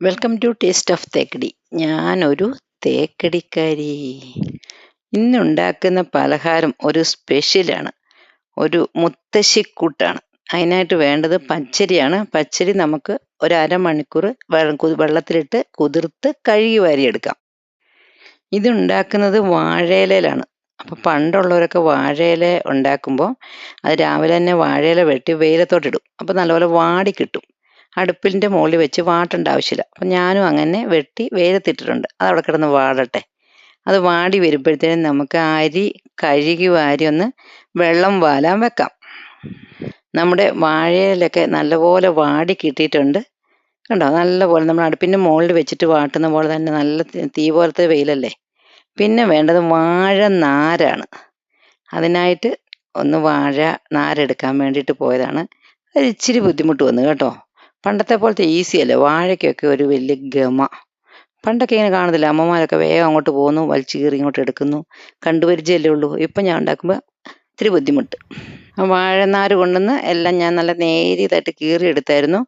Welcome to taste of Thekkady ഞാനൊരു തേക്കടിക്കാരി. ഇന്നുണ്ടാക്കുന്ന പലഹാരം ഒരു സ്പെഷ്യലാണ് ഒരു മുത്തശ്ശിക്കൂട്ടാണ്. അതിനായിട്ട് വേണ്ടത് പച്ചരിയാണ്. പച്ചരി നമുക്ക് ഒരു അരമണിക്കൂർ വെള്ളത്തിലിട്ട് കുതിർത്ത് കഴുകി വാരിയെടുക്കാം. ഇതുണ്ടാക്കുന്നത് വാഴയിലയിലാണ്. അപ്പോൾ പണ്ടുള്ളവരൊക്കെ വാഴയില ഉണ്ടാക്കുമ്പോൾ അത് രാവിലെ തന്നെ വാഴയില വെട്ടി വെയിലത്തോട്ടിടും. അപ്പോൾ നല്ലപോലെ വാടി കിട്ടും. അടുപ്പിന്റെ മുകളിൽ വെച്ച് വാട്ടേണ്ട ആവശ്യമില്ല. അപ്പം ഞാനും അങ്ങനെ വെട്ടി വെയിലത്തിട്ടിട്ടുണ്ട് അത് അവിടെ കിടന്ന് വാടട്ടെ. അത് വാടി വരുമ്പോഴത്തേനും നമുക്ക് അരി കഴുകി വാരി ഒന്ന് വെള്ളം വാലാൻ വെക്കാം. നമ്മുടെ വാഴയിലൊക്കെ നല്ലപോലെ വാടി കിട്ടിയിട്ടുണ്ട്. കണ്ടോ? നല്ലപോലെ നമ്മൾ അടുപ്പിന്റെ മുകളിൽ വെച്ചിട്ട് വാട്ടുന്ന പോലെ തന്നെ നല്ല തീ പോലത്തെ വെയിലല്ലേ? പിന്നെ വേണ്ടത് വാഴ നാരാണ്. അതിനായിട്ട് ഒന്ന് വാഴ നാരെടുക്കാൻ വേണ്ടിയിട്ട് പോയതാണ്. അത് ഇച്ചിരി ബുദ്ധിമുട്ട് വന്നു കേട്ടോ. പണ്ടത്തെ പോലത്തെ ഈസി അല്ലേ? വാഴയ്ക്കൊക്കെ ഒരു വലിയ ഗമ. പണ്ടൊക്കെ ഇങ്ങനെ കാണത്തില്ല അമ്മമാരൊക്കെ വേഗം അങ്ങോട്ട് പോകുന്നു വലിച്ചു കീറി ഇങ്ങോട്ട് എടുക്കുന്നു. കണ്ടുപരിചയമല്ലേ ഉള്ളൂ. ഇപ്പം ഞാൻ ഉണ്ടാക്കുമ്പോൾ ഇത്തിരി ബുദ്ധിമുട്ട്. വാഴനാര് കൊണ്ടുവന്ന് എല്ലാം ഞാൻ നല്ല നേരിയതായിട്ട് കീറി എടുത്തായിരുന്നു.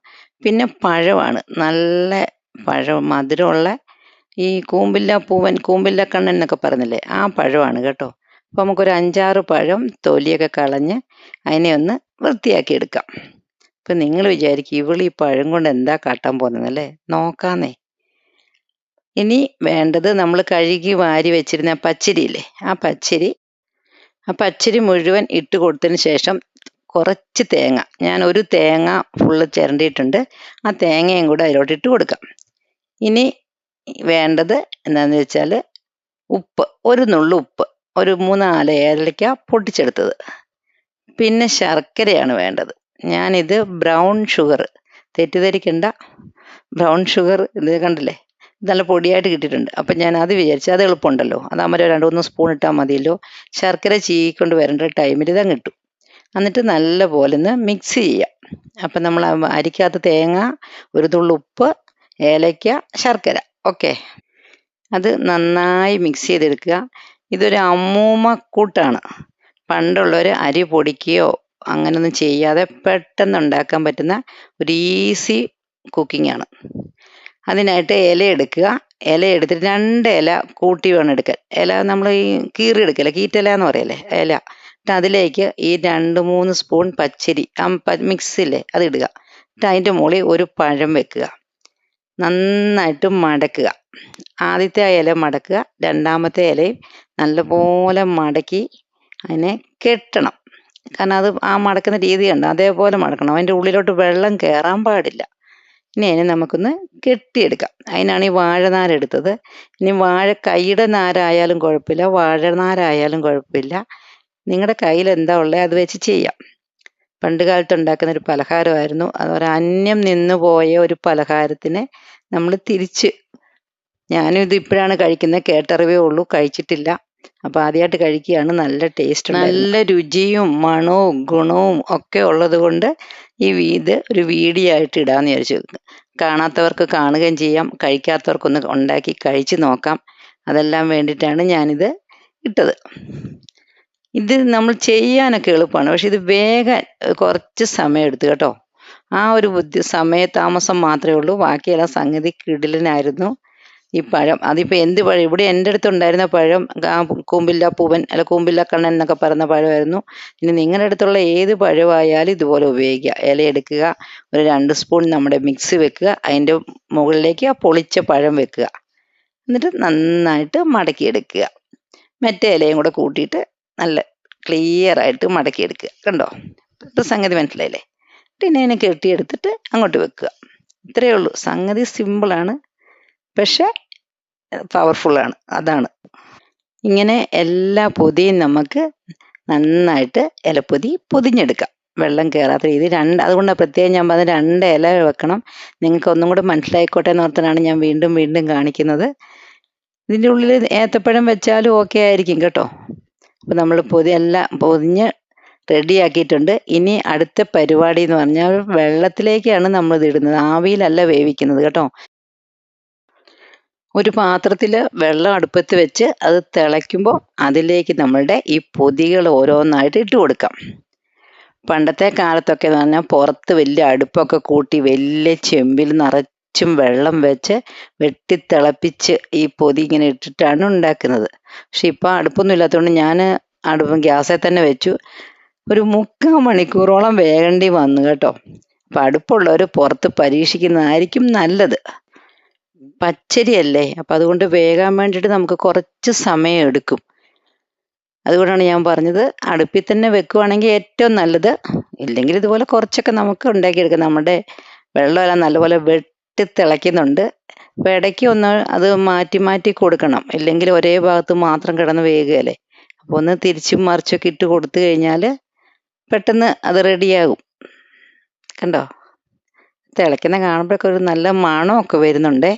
പിന്നെ പഴമാണ്. നല്ല പഴം മധുരമുള്ള ഈ കൂമ്പില്ല പൂവൻ കൂമ്പില്ല കണ്ണൻ എന്നൊക്കെ പറഞ്ഞില്ലേ? ആ പഴമാണ് കേട്ടോ. അപ്പോൾ നമുക്കൊരു അഞ്ചാറ് പഴം തൊലിയൊക്കെ കളഞ്ഞ് അതിനെ ഒന്ന് വൃത്തിയാക്കി എടുക്കാം. ഇപ്പം നിങ്ങൾ വിചാരിക്കും ഇവൾ ഈ പഴം കൊണ്ട് എന്താ കാട്ടാൻ പോകുന്നതല്ലേ? നോക്കാന്നേ. ഇനി വേണ്ടത് നമ്മൾ കഴുകി വാരി വെച്ചിരുന്ന പച്ചരിയില്ലേ? ആ പച്ചരി. ആ പച്ചരി മുഴുവൻ ഇട്ട് കൊടുത്തതിന് ശേഷം കുറച്ച് തേങ്ങ. ഞാൻ ഒരു തേങ്ങ ഫുള്ള് ചിരണ്ടിയിട്ടുണ്ട്. ആ തേങ്ങയും കൂടെ അതിലോട്ട് ഇട്ട് കൊടുക്കാം. ഇനി വേണ്ടത് എന്താണെന്ന് വെച്ചാൽ ഉപ്പ്. ഒരു നുള്ളു ഉപ്പ്. ഒരു മൂന്നാൽ ഏലക്ക പൊട്ടിച്ചെടുത്തത്. പിന്നെ ശർക്കരയാണ് വേണ്ടത്. ഞാനിത് ബ്രൗൺ ഷുഗർ തെറ്റിദ്ധരിക്കണ്ട. ബ്രൗൺ ഷുഗർ ഇത് കണ്ടില്ലേ? നല്ല പൊടിയായിട്ട് കിട്ടിയിട്ടുണ്ട്. അപ്പം ഞാൻ അത് വിചാരിച്ചു അത് എളുപ്പമുണ്ടല്ലോ അതാകുമ്പോൾ രണ്ട് മൂന്ന് സ്പൂൺ ഇട്ടാൽ മതിയല്ലോ. ശർക്കര ചീക്കൊണ്ട് വരേണ്ട ടൈമിൽ ഇതങ്ങ് കിട്ടും എന്നിട്ട് നല്ല പോലെ ഒന്ന് മിക്സ് ചെയ്യാം. അപ്പം നമ്മൾ അരിക്കകത്ത് തേങ്ങ ഒരു തുള്ളി ഉപ്പ് ഏലയ്ക്ക ശർക്കര. ഓക്കെ. അത് നന്നായി മിക്സ് ചെയ്തെടുക്കുക. ഇതൊരു അമ്മൂമ്മ കൂട്ടാണ് പണ്ടുള്ളവർ അരി പൊടിക്കുകയോ അങ്ങനൊന്നും ചെയ്യാതെ പെട്ടെന്ന് ഉണ്ടാക്കാൻ പറ്റുന്ന ഒരു ഈസി കുക്കിംഗ് ആണ്. അതിനായിട്ട് ഇല എടുക്കുക. ഇല എടുത്തിട്ട് രണ്ട് ഇല കൂട്ടി വേണം എടുക്കാൻ. ഇല നമ്മൾ ഈ കീറി എടുക്കല കീറ്റല എന്ന് പറയല്ലേ? ഇല. എന്നിട്ട് അതിലേക്ക് ഈ രണ്ട് മൂന്ന് സ്പൂൺ പച്ചരി മിക്സില്ലേ അത് ഇടുക. എന്നിട്ട് അതിന്റെ മുകളിൽ ഒരു പഴം വെക്കുക. നന്നായിട്ട് മടക്കുക. ആദ്യത്തെ ഇല മടക്കുക. രണ്ടാമത്തെ ഇലയും നല്ലപോലെ മടക്കി അതിനെ കെട്ടണം. കാരണം അത് ആ മടക്കുന്ന രീതി കണ്ട് അതേപോലെ മടക്കണം. അതിന്റെ ഉള്ളിലോട്ട് വെള്ളം കയറാൻ പാടില്ല. ഇനി അതിനെ നമുക്കൊന്ന് കെട്ടിയെടുക്കാം. അതിനാണ് ഈ വാഴനാരെടുത്തത് ഇനി വാഴ കൈയുടെ നാരായാലും കുഴപ്പമില്ല. വാഴനാരായാലും കുഴപ്പമില്ല. നിങ്ങളുടെ കയ്യിൽ എന്താ ഉള്ളത് അത് വെച്ച് ചെയ്യാം. പണ്ട് കാലത്ത് ഉണ്ടാക്കുന്ന ഒരു പലഹാരമായിരുന്നു. അത് ഒരു അന്യം നിന്നു പോയ ഒരു പലഹാരത്തിനെ നമ്മൾ തിരിച്ച് ഞാനും ഇത് ഇപ്പോഴാണ് കഴിക്കുന്നത്. കേട്ടറിവേ ഉള്ളൂ. കഴിച്ചിട്ടില്ല. അപ്പോൾ ആദ്യമായിട്ട് കഴിക്കുകയാണ്. നല്ല ടേസ്റ്റ് നല്ല രുചിയും മണവും ഗുണവും ഒക്കെ ഉള്ളത് കൊണ്ട് ഈ ഇത് ഒരു വീഡിയോ ആയിട്ട് ഇടാമെന്ന് വിചാരിച്ചു. കാണാത്തവർക്ക് കാണുകയും ചെയ്യാം. കഴിക്കാത്തവർക്കൊന്ന് ഉണ്ടാക്കി കഴിച്ച് നോക്കാം. അതെല്ലാം വേണ്ടിയിട്ടാണ് ഞാനിത് ഇട്ടത്. ഇത് നമ്മൾ ചെയ്യാനൊക്കെ എളുപ്പമാണ്. പക്ഷെ ഇത് വേഗം കുറച്ച് സമയം എടുത്തു കേട്ടോ. ആ ഒരു ബുദ്ധി സമയതാമസം മാത്രമേ ഉള്ളൂ. ബാക്കിയെല്ലാം സംഗതി കിടിലനായിരുന്നു. ഈ പഴം. അതിപ്പോൾ എന്ത് പഴം? ഇവിടെ എന്റെ അടുത്ത് ഉണ്ടായിരുന്ന പഴം കൂമ്പില്ല പൂവൻ അല്ല കൂമ്പില്ല കണ്ണൻ എന്നൊക്കെ പറയുന്ന പഴമായിരുന്നു. ഇനി നിങ്ങളുടെ അടുത്തുള്ള ഏത് പഴമായാലും ഇതുപോലെ ഉപയോഗിക്കുക. ഇല എടുക്കുക ഒരു രണ്ട് സ്പൂൺ നമ്മുടെ മിക്സ് വെക്കുക അതിന്റെ മുകളിലേക്ക് ആ പൊളിച്ച പഴം വെക്കുക. എന്നിട്ട് നന്നായിട്ട് മടക്കിയെടുക്കുക. മറ്റേ ഇലയും കൂടെ കൂട്ടിയിട്ട് നല്ല ക്ലിയർ ആയിട്ട് മടക്കിയെടുക്കുക. കണ്ടോ? ഇപ്പം സംഗതി മനസ്സിലായില്ലേ? പിന്നെ അതിനെ കെട്ടിയെടുത്തിട്ട് അങ്ങോട്ട് വെക്കുക. ഇത്രയേ ഉള്ളൂ. സംഗതി സിമ്പിളാണ് പക്ഷേ പവർഫുള്ളാണ് അതാണ്. ഇങ്ങനെ എല്ലാ പൊതിയും നമുക്ക് നന്നായിട്ട് ഇലപ്പൊതി പൊതിഞ്ഞെടുക്കാം. വെള്ളം കയറാത്ത രീതി രണ്ട് അതുകൊണ്ടാണ് പ്രത്യേകം ഞാൻ പറഞ്ഞ രണ്ട് ഇല വെക്കണം. നിങ്ങൾക്ക് ഒന്നും കൂടെ മനസ്സിലായിക്കോട്ടെ എന്ന് ഓർത്താണ് ഞാൻ വീണ്ടും വീണ്ടും കാണിക്കുന്നത്. ഇതിന്റെ ഉള്ളിൽ ഏത്തപ്പഴം വെച്ചാലും ഓക്കെ ആയിരിക്കും കേട്ടോ. അപ്പോൾ നമ്മൾ പൊതി എല്ലാം പൊതിഞ്ഞ് റെഡിയാക്കിയിട്ടുണ്ട്. ഇനി അടുത്ത പരിപാടി എന്ന് പറഞ്ഞാൽ വെള്ളത്തിലേക്കാണ് നമ്മൾ ഇത് ഇടുന്നത് ആവിയിലല്ല വേവിക്കുന്നത് കേട്ടോ. ഒരു പാത്രത്തിൽ വെള്ളം അടുപ്പത്ത് വെച്ച് അത് തിളയ്ക്കുമ്പോൾ അതിലേക്ക് നമ്മളുടെ ഈ പൊതികൾ ഓരോന്നായിട്ട് ഇട്ട് കൊടുക്കാം. പണ്ടത്തെ കാലത്തൊക്കെ എന്ന് പറഞ്ഞാൽ പുറത്ത് വലിയ അടുപ്പൊക്കെ കൂട്ടി വലിയ ചെമ്പിൽ നിറച്ചും വെള്ളം വെച്ച് വെട്ടിത്തിളപ്പിച്ച് ഈ പൊതി ഇങ്ങനെ ഇട്ടിട്ടാണ് ഉണ്ടാക്കുന്നത്. പക്ഷെ ഇപ്പം അടുപ്പൊന്നും ഇല്ലാത്തതുകൊണ്ട് ഞാൻ അടുപ്പം ഗ്യാസിൽ തന്നെ വെച്ചു. ഒരു മുക്കാൽ മണിക്കൂറോളം വേകേണ്ടി വന്നു കേട്ടോ. അപ്പം അടുപ്പുള്ളവർ പുറത്ത് പരീക്ഷിക്കുന്നതായിരിക്കും നല്ലത്. പച്ചരിയല്ലേ? അപ്പം അതുകൊണ്ട് വേകാൻ വേണ്ടിയിട്ട് നമുക്ക് കുറച്ച് സമയം എടുക്കും. അതുകൊണ്ടാണ് ഞാൻ പറഞ്ഞത് അടുപ്പിൽ തന്നെ വെക്കുവാണെങ്കിൽ ഏറ്റവും നല്ലത് ഇല്ലെങ്കിൽ ഇതുപോലെ കുറച്ചൊക്കെ നമുക്ക് ഉണ്ടാക്കിയെടുക്കാം. നമ്മുടെ വെള്ളമെല്ലാം നല്ലപോലെ വെട്ടി തിളയ്ക്കുന്നുണ്ട്. അപ്പോൾ ഇടയ്ക്ക് ഒന്ന് അത് മാറ്റി മാറ്റി കൊടുക്കണം. ഇല്ലെങ്കിൽ ഒരേ ഭാഗത്ത് മാത്രം കിടന്ന് വേകുകയല്ലേ? അപ്പോൾ ഒന്ന് തിരിച്ചും മറിച്ചൊക്കെ ഇട്ട് കൊടുത്തു കഴിഞ്ഞാൽ പെട്ടെന്ന് അത് റെഡിയാകും. കണ്ടോ? തിളയ്ക്കുന്ന കാണുമ്പോഴൊക്കെ ഒരു നല്ല മണമൊക്കെ വരുന്നുണ്ടേ.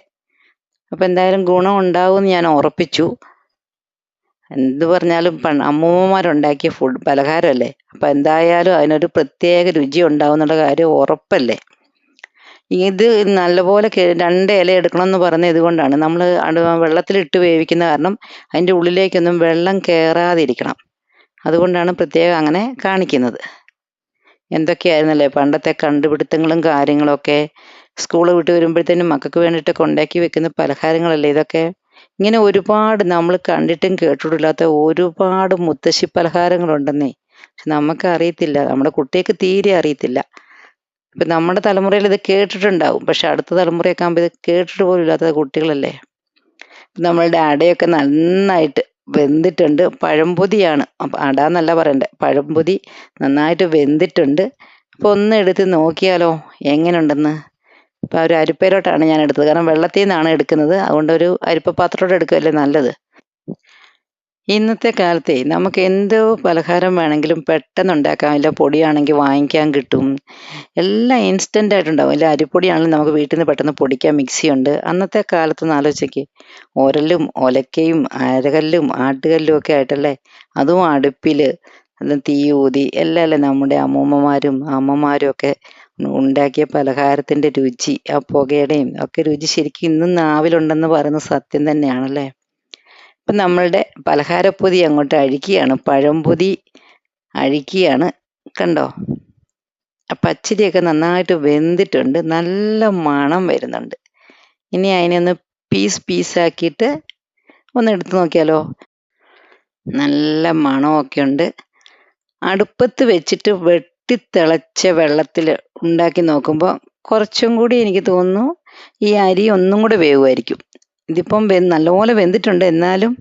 അപ്പം എന്തായാലും ഗുണം ഉണ്ടാവുമെന്ന് ഞാൻ ഉറപ്പിച്ചു. എന്ത് പറഞ്ഞാലും അമ്മൂമ്മമാരുണ്ടാക്കിയ ഫുഡ് പലഹാരമല്ലേ? അപ്പം എന്തായാലും അതിനൊരു പ്രത്യേക രുചി ഉണ്ടാവും എന്നുള്ള കാര്യം ഉറപ്പല്ലേ? ഇത് നല്ലപോലെ രണ്ട് ഇല എടുക്കണമെന്ന് പറഞ്ഞത് ഇതുകൊണ്ടാണ്. നമ്മൾ വെള്ളത്തിലിട്ട് വേവിക്കുന്ന കാരണം അതിന്റെ ഉള്ളിലേക്കൊന്നും വെള്ളം കയറാതിരിക്കണം അതുകൊണ്ടാണ് പ്രത്യേകം അങ്ങനെ കാണിക്കുന്നത്. എന്തൊക്കെയായിരുന്നല്ലേ പണ്ടത്തെ കണ്ടുപിടുത്തങ്ങളും കാര്യങ്ങളൊക്കെ? സ്കൂൾ വിട്ട് വരുമ്പോഴത്തേനും മക്കൾക്ക് വേണ്ടിയിട്ടൊക്കെ ഉണ്ടാക്കി വെക്കുന്ന പലഹാരങ്ങളല്ലേ ഇതൊക്കെ? ഇങ്ങനെ ഒരുപാട് നമ്മൾ കണ്ടിട്ടും കേട്ടിട്ടില്ലാത്ത ഒരുപാട് മുത്തശ്ശി പലഹാരങ്ങളുണ്ടെന്നേ. നമുക്ക് അറിയത്തില്ല നമ്മുടെ കുട്ടിയൊക്കെ തീരെ അറിയത്തില്ല. ഇപ്പം നമ്മുടെ തലമുറയിൽ ഇത് കേട്ടിട്ടുണ്ടാവും പക്ഷെ അടുത്ത തലമുറയൊക്കെ ആകുമ്പോൾ ഇത് കേട്ടിട്ട് പോലും ഇല്ലാത്ത കുട്ടികളല്ലേ? നമ്മളുടെ അടയൊക്കെ നന്നായിട്ട് വെന്തിട്ടുണ്ട് പഴംപൊതിയാണ്. അപ്പം അട എന്നല്ല പറയണ്ടേ പഴംപൊതി നന്നായിട്ട് വെന്തിട്ടുണ്ട്. അപ്പോൾ ഒന്ന് എടുത്ത് നോക്കിയാലോ എങ്ങനെയുണ്ടെന്ന് അപ്പോൾ ഒരു അരിപ്പയിലോട്ടാണ് ഞാൻ എടുത്തത്. കാരണം വെള്ളത്തിൽ നിന്നാണ് എടുക്കുന്നത്. അതുകൊണ്ട് ഒരു അരിപ്പ പാത്രത്തോടെ എടുക്കുകയല്ലേ നല്ലത്. ഇന്നത്തെ കാലത്തെ നമുക്ക് എന്ത് പലഹാരം വേണമെങ്കിലും പെട്ടെന്ന് ഉണ്ടാക്കാം ഇല്ല പൊടിയാണെങ്കിൽ വാങ്ങിക്കാൻ കിട്ടും. എല്ലാം ഇൻസ്റ്റന്റ് ആയിട്ടുണ്ടാവും. ഇല്ല അരിപ്പൊടിയാണെങ്കിലും നമുക്ക് വീട്ടിൽ നിന്ന് പെട്ടെന്ന് പൊടിക്കാൻ മിക്സി ഉണ്ട് അന്നത്തെ കാലത്ത് ആലോചിക്ക് ഉരലും ഒലക്കയും അരകല്ലും ആട്ടുകല്ലും ഒക്കെ ആയിട്ടല്ലേ? അതും അടുപ്പിൽ അത് തീ ഊതി എല്ലാം നമ്മുടെ അമ്മൂമ്മമാരും അമ്മമാരും ഒക്കെ ഉണ്ടാക്കിയ പലഹാരത്തിന്റെ രുചി ആ പുകയുടെയും ഒക്കെ രുചി ശരിക്കും ഇന്നും നാവിലുണ്ടെന്ന് പറയുന്ന സത്യം തന്നെയാണല്ലേ? ഇപ്പം നമ്മളുടെ പലഹാരപ്പൊതി അങ്ങോട്ട് അഴിക്കുകയാണ് പഴംപൊതി അഴിക്കുകയാണ് കണ്ടോ? പച്ചരിയൊക്കെ നന്നായിട്ട് വെന്തിട്ടുണ്ട് നല്ല മണം വരുന്നുണ്ട്. ഇനി അതിനെ ഒന്ന് പീസ് പീസാക്കിയിട്ട് ഒന്ന് എടുത്തു നോക്കിയാലോ? നല്ല മണമൊക്കെ ഉണ്ട്. അടുപ്പത്ത് വെച്ചിട്ട് വെട്ടിത്തിളച്ച വെള്ളത്തിൽ ഉണ്ടാക്കി നോക്കുമ്പോൾ കുറച്ചും കൂടി എനിക്ക് തോന്നുന്നു ഈ അരി ഒന്നും കൂടി വേവുമായിരിക്കും. ഇതിപ്പം വെ നല്ലപോലെ വെന്തിട്ടുണ്ട്. എന്നാലും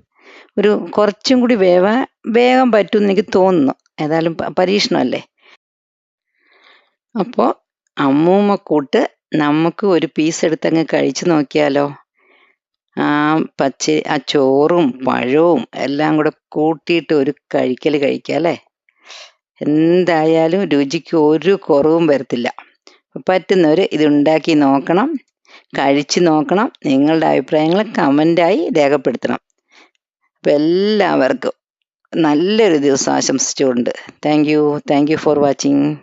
ഒരു കുറച്ചും കൂടി വേവാൻ വേഗം പറ്റുമെന്ന് എനിക്ക് തോന്നുന്നു. ഏതായാലും പരീക്ഷണമല്ലേ? അപ്പോൾ അമ്മൂമ്മ കൂട്ട് നമുക്ക് ഒരു പീസ് എടുത്തങ്ങ് കഴിച്ചു നോക്കിയാലോ? ആ പച്ച ആ ചോറും പഴവും എല്ലാം കൂടെ കൂട്ടിയിട്ട് ഒരു കഴിക്കൽ കഴിക്കാം അല്ലേ? എന്തായാലും രുചിക്ക് ഒരു കുറവും വരത്തില്ല. പറ്റുന്നവർ ഇതുണ്ടാക്കി നോക്കണം കഴിച്ചു നോക്കണം നിങ്ങളുടെ അഭിപ്രായങ്ങൾ കമന്റായി രേഖപ്പെടുത്തണം. അപ്പം എല്ലാവർക്കും നല്ലൊരു ദിവസം ആശംസിച്ചുകൊണ്ട്. Thank you thank you for watching.